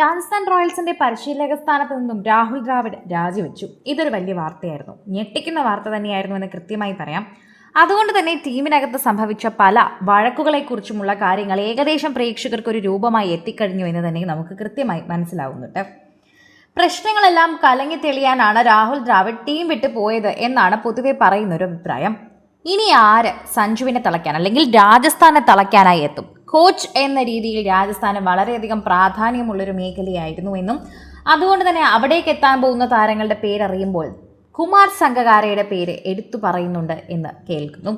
രാജസ്ഥാൻ റോയൽസിന്റെ പരിശീലക സ്ഥാനത്ത് നിന്നും രാഹുൽ ദ്രാവിഡ് രാജിവെച്ചു. ഇതൊരു വലിയ വാർത്തയായിരുന്നു. ഞെട്ടിക്കുന്ന വാർത്ത തന്നെയായിരുന്നു എന്ന് കൃത്യമായി പറയാം. അതുകൊണ്ട് തന്നെ ടീമിനകത്ത് സംഭവിച്ച പല വഴക്കുകളെക്കുറിച്ചുമുള്ള കാര്യങ്ങൾ ഏകദേശം പ്രേക്ഷകർക്ക് ഒരു രൂപമായി എത്തിക്കഴിഞ്ഞു എന്ന് തന്നെ നമുക്ക് കൃത്യമായി മനസ്സിലാവുന്നുണ്ട്. പ്രശ്നങ്ങളെല്ലാം കലങ്ങി തെളിയാനാണ് രാഹുൽ ദ്രാവിഡ് ടീം വിട്ടു പോയത് എന്നാണ് പൊതുവെ പറയുന്ന ഒരു അഭിപ്രായം. ഇനി ആര് സഞ്ജുവിനെ തളയ്ക്കാൻ അല്ലെങ്കിൽ രാജസ്ഥാനെ തളയ്ക്കാനായി എത്തും? കോച്ച് എന്ന രീതിയിൽ രാജസ്ഥാന് വളരെയധികം പ്രാധാന്യമുള്ളൊരു മേഖലയായിരുന്നു എന്നും അതുകൊണ്ട് തന്നെ അവിടേക്ക് എത്താൻ പോകുന്ന താരങ്ങളുടെ പേരറിയുമ്പോൾ കുമാർ സംഘകാരയുടെ പേര് എടുത്തു പറയുന്നുണ്ട് എന്ന് കേൾക്കുന്നു.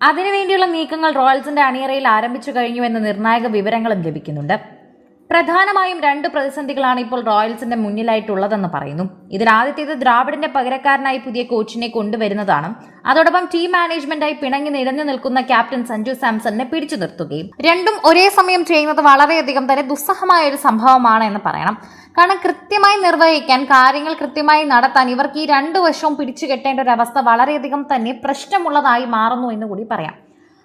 അതിനുവേണ്ടിയുള്ള നീക്കങ്ങൾ റോയൽസിന്റെ അണിയറയിൽ ആരംഭിച്ചു കഴിഞ്ഞു എന്ന നിർണായക വിവരങ്ങളും ലഭിക്കുന്നുണ്ട്. പ്രധാനമായും രണ്ട് പ്രതിസന്ധികളാണ് ഇപ്പോൾ റോയൽസിന്റെ മുന്നിലായിട്ടുള്ളതെന്ന് പറയുന്നു. ഇതിൽ ആദ്യത്തേത് ദ്രാവിഡിന്റെ പകരക്കാരനായി പുതിയ കോച്ചിനെ കൊണ്ടുവരുന്നതാണ്. അതോടൊപ്പം ടീം മാനേജ്മെന്റായി പിണങ്ങി നിരഞ്ഞു നിൽക്കുന്ന ക്യാപ്റ്റൻ സഞ്ജു സാംസണിനെ പിടിച്ചു നിർത്തുകയും. രണ്ടും ഒരേ സമയം ചെയ്യുന്നത് വളരെയധികം തന്നെ ദുസ്സഹമായ ഒരു സംഭവമാണ് എന്ന് പറയണം. കാരണം കൃത്യമായി നിർവഹിക്കാൻ കാര്യങ്ങൾ കൃത്യമായി നടത്താൻ ഇവർക്ക് ഈ രണ്ടു വശവും പിടിച്ചു കെട്ടേണ്ട ഒരു അവസ്ഥ വളരെയധികം തന്നെ പ്രശ്നമുള്ളതായി മാറുന്നു എന്ന് കൂടി പറയാം.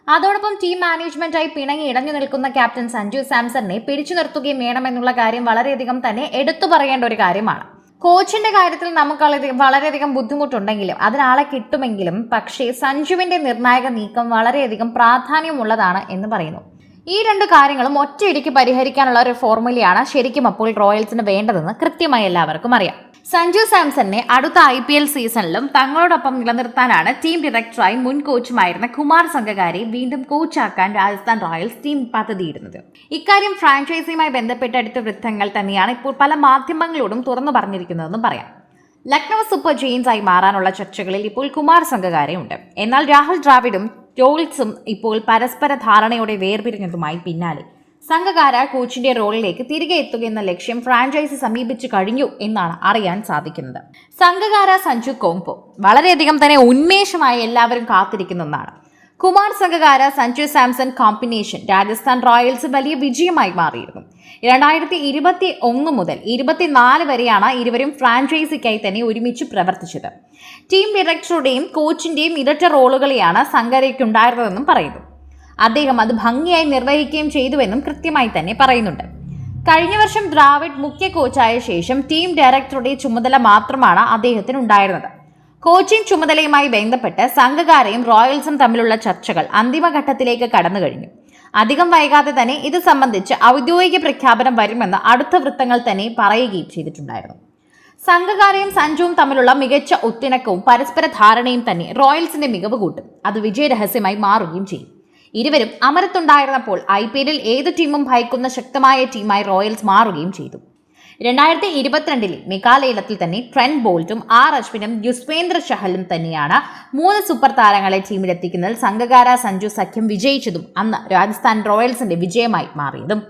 അതോടൊപ്പം ടീം മാനേജ്മെന്റായി പിണങ്ങി ഇടഞ്ഞു നിൽക്കുന്ന ക്യാപ്റ്റൻ സഞ്ജു സാംസണിനെ പിടിച്ചു നിർത്തുകയും വേണമെന്നുള്ള കാര്യം വളരെയധികം തന്നെ എടുത്തു പറയേണ്ട ഒരു കാര്യമാണ്. കോച്ചിന്റെ കാര്യത്തിൽ നമുക്ക് വളരെ- വളരെയധികം ബുദ്ധിമുട്ടുണ്ടെങ്കിലും അതിനാളെ കിട്ടുമെങ്കിലും പക്ഷേ സഞ്ജുവിന്റെ നിർണായക നീക്കം വളരെയധികം പ്രാധാന്യമുള്ളതാണ് എന്ന് പറയുന്നു. ഈ രണ്ട് കാര്യങ്ങളും ഒറ്റയടിക്ക് പരിഹരിക്കാനുള്ള ഒരു ഫോർമുലയാണ് ശരിക്കും അപ്പോൾ റോയൽസിന് വേണ്ടതെന്ന് കൃത്യമായി എല്ലാവർക്കും അറിയാം. സഞ്ജു സാംസണിനെ അടുത്ത ഐ പി എൽ സീസണിലും തങ്ങളോടൊപ്പം നിലനിർത്താനാണ് ടീം ഡയറക്ടറായി മുൻ കോച്ചുമായിരുന്ന കുമാർ സംഘകാരെ വീണ്ടും കോച്ചാക്കാൻ രാജസ്ഥാൻ റോയൽസ് ടീം പദ്ധതിയിടുന്നത്. ഇക്കാര്യം ഫ്രാഞ്ചൈസിയുമായി ബന്ധപ്പെട്ട അടുത്ത വൃത്തങ്ങൾ തന്നെയാണ് ഇപ്പോൾ പല മാധ്യമങ്ങളോടും തുറന്നു പറഞ്ഞിരിക്കുന്നതെന്നും പറയാം. ലക്നൗ സൂപ്പർ ജെയിൻസ് ആയി മാറാനുള്ള ചർച്ചകളിൽ ഇപ്പോൾ കുമാർ സംഘകാരയുണ്ട്. എന്നാൽ രാഹുൽ ദ്രാവിഡും ടോൾസും ഇപ്പോൾ പരസ്പര ധാരണയോടെ വേർപിരിഞ്ഞതുമായി പിന്നാലെ. സംഘകാര കോച്ചിന്റെ റോളിലേക്ക് തിരികെ എത്തുക എന്ന ലക്ഷ്യം ഫ്രാഞ്ചൈസി സമീപിച്ചു കഴിഞ്ഞു എന്നാണ് അറിയാൻ സാധിക്കുന്നത്. സംഘകാര സഞ്ജു കോംപോ വളരെയധികം തന്നെ ഉന്മേഷമായി എല്ലാവരും കാത്തിരിക്കുന്ന ഒന്നാണ് കുമാർ സംഘകാര സഞ്ജു സാംസൺ കോമ്പിനേഷൻ രാജസ്ഥാൻ റോയൽസ് വലിയ വിജയമായി മാറിയിരുന്നു. രണ്ടായിരത്തി ഇരുപത്തി ഒന്ന് മുതൽ ഇരുപത്തിനാല് വരെയാണ് ഇരുവരും ഫ്രാഞ്ചൈസിക്കായി തന്നെ ഒരുമിച്ച് പ്രവർത്തിച്ചത്. ടീം ഡയറക്ടറുടെയും കോച്ചിന്റെയും ഇരട്ട റോളുകളെയാണ് സംഗരയ്ക്കുണ്ടായിരുന്നതെന്നും പറയുന്നു. അദ്ദേഹം അത് ഭംഗിയായി നിർവഹിക്കുകയും ചെയ്തുവെന്നും കൃത്യമായി തന്നെ പറയുന്നുണ്ട്. കഴിഞ്ഞ വർഷം ദ്രാവിഡ് മുഖ്യ കോച്ചായ ശേഷം ടീം ഡയറക്ടറുടെ ചുമതല മാത്രമാണ് അദ്ദേഹത്തിന് ഉണ്ടായിരുന്നത് കോച്ചിംഗ് ചുമതലയുമായി ബന്ധപ്പെട്ട് സംഘകാരയും റോയൽസും തമ്മിലുള്ള ചർച്ചകൾ അന്തിമഘട്ടത്തിലേക്ക് കടന്നു കഴിഞ്ഞു അധികം വൈകാതെ തന്നെ ഇത് സംബന്ധിച്ച് ഔദ്യോഗിക പ്രഖ്യാപനം വരുമെന്ന് അടുത്ത വൃത്തങ്ങൾ തന്നെ പറയുകയും ചെയ്തിട്ടുണ്ടായിരുന്നു. സംഘകാരയും സഞ്ജുവും തമ്മിലുള്ള മികച്ച ഒത്തിണക്കവും പരസ്പര ധാരണയും തന്നെ റോയൽസിന്റെ മികവ് കൂട്ടും. അത് വിജയരഹസ്യമായി മാറുകയും ചെയ്യും. ഇരുവരും അമരത്തുണ്ടായിരുന്നപ്പോൾ ഐ പി എല്ലിൽ ഏത് ടീമും ഭയക്കുന്ന ശക്തമായ ടീമായി റോയൽസ് മാറുകയും ചെയ്തു. രണ്ടായിരത്തി ഇരുപത്തിരണ്ടിൽ മികാലയിലത്തിൽ തന്നെ ട്രെൻഡ് ബോൾട്ടും ആർ അശ്വിനും യുസ്വേന്ദ്ര ചഹലും തന്നെയാണ് മൂന്ന് സൂപ്പർ താരങ്ങളെ ടീമിലെത്തിക്കുന്നതിൽ സംഘകാര സഞ്ജു സഖ്യം വിജയിച്ചതും അന്ന് രാജസ്ഥാൻ റോയൽസിന്റെ വിജയമായി മാറിയതും.